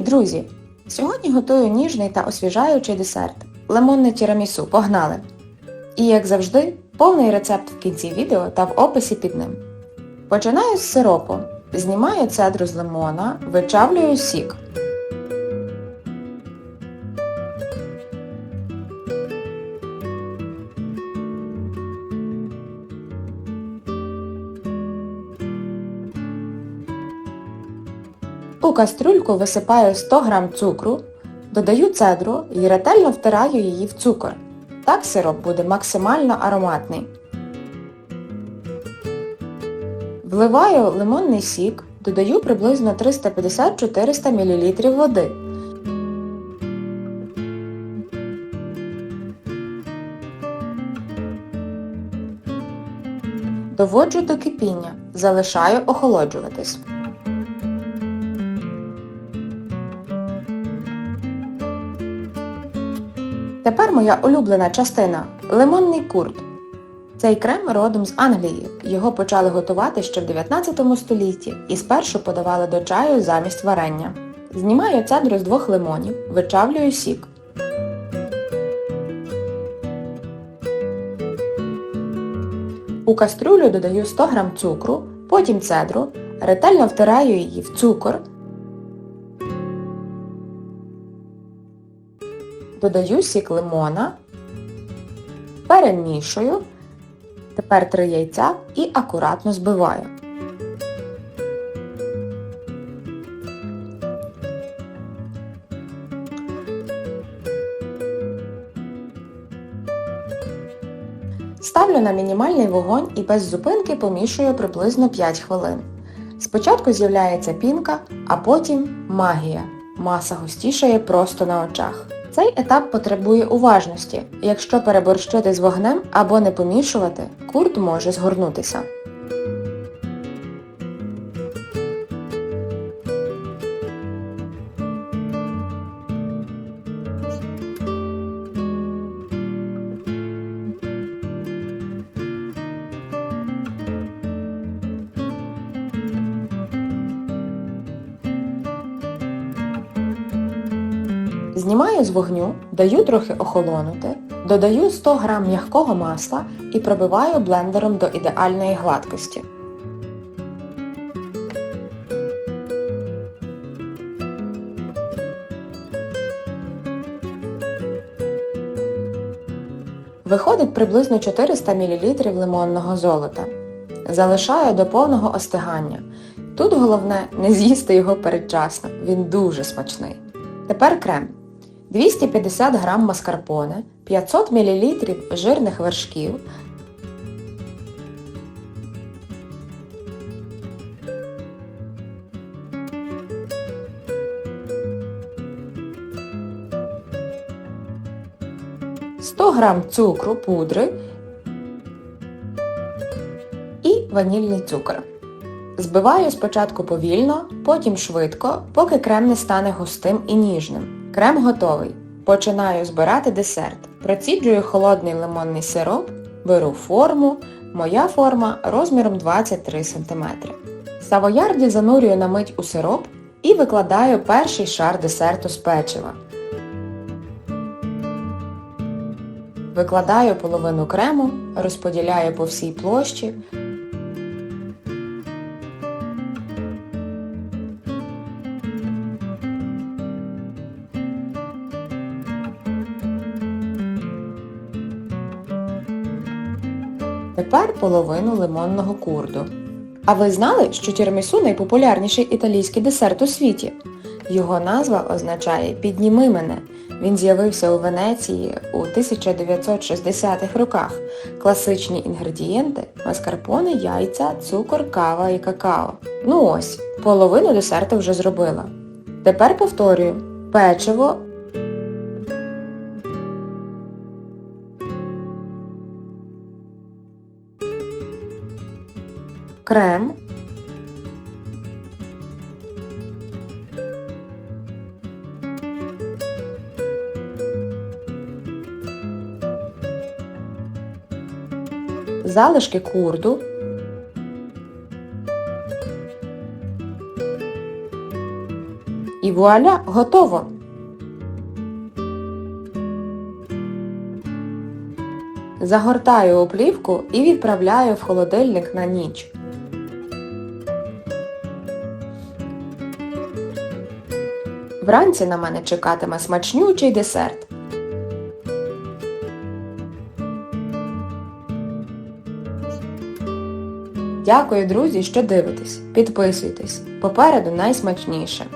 Привіт, друзі! Сьогодні готую ніжний та освіжаючий десерт лимонне тірамісу. Погнали! І як завжди, повний рецепт в кінці відео та в описі під ним. Починаю з сиропу. Знімаю цедру з лимона, вичавлюю сік. У кастрюльку висипаю 100 г цукру, додаю цедру і ретельно втираю її в цукор. Так сироп буде максимально ароматний. Вливаю лимонний сік, додаю приблизно 350-400 мл води. Доводжу до кипіння, залишаю охолоджуватись. Тепер моя улюблена частина лимонний курт. Цей крем родом з Англії. Його почали готувати ще в 19 столітті і спершу подавали до чаю замість варення. Знімаю цедру з двох лимонів, вичавлюю сік. У кастрюлю додаю 100 г цукру, потім цедру, ретельно втираю її в цукор. Додаю сік лимона, перемішую, тепер три яйця і акуратно збиваю. Ставлю на мінімальний вогонь і без зупинки помішую приблизно 5 хвилин. Спочатку з'являється пінка, а потім магія. Маса густішає просто на очах. Цей етап потребує уважності. Якщо переборщити з вогнем або не помішувати, курт може згорнутися. Знімаю з вогню, даю трохи охолонути, додаю 100 г м'якого масла і пробиваю блендером до ідеальної гладкості. Виходить приблизно 400 мл лимонного золота. Залишаю до повного остигання. Тут головне не з'їсти його передчасно, він дуже смачний. Тепер крем. 250 г маскарпоне, 500 мл жирних вершків, «100 г цукру пудри і ванільний цукор. Збиваю спочатку повільно, потім швидко, поки крем не стане густим і ніжним. Крем готовий. Починаю збирати десерт. Проціджую холодний лимонний сироп, беру форму. Моя форма розміром 23 см. Савоярді занурюю на мить у сироп і викладаю перший шар десерту з печива. Викладаю половину крему, розподіляю по всій площі. Тепер половину лимонного курду. А ви знали, що тірамісу найпопулярніший італійський десерт у світі? Його назва означає Підніми мене. Він з'явився у Венеції у 1960-х роках. Класичні інгредієнти маскарпоне, яйця, цукор, кава і какао. Ну ось, половину десерту вже зробила. Тепер повторюю. Печиво, крем, залишки курду, і вуаля, готово! Загортаю у плівку і відправляю в холодильник на ніч. Вранці на мене чекатиме смачнючий десерт. Дякую, друзі, що дивитесь. Підписуйтесь. Попереду найсмачніше.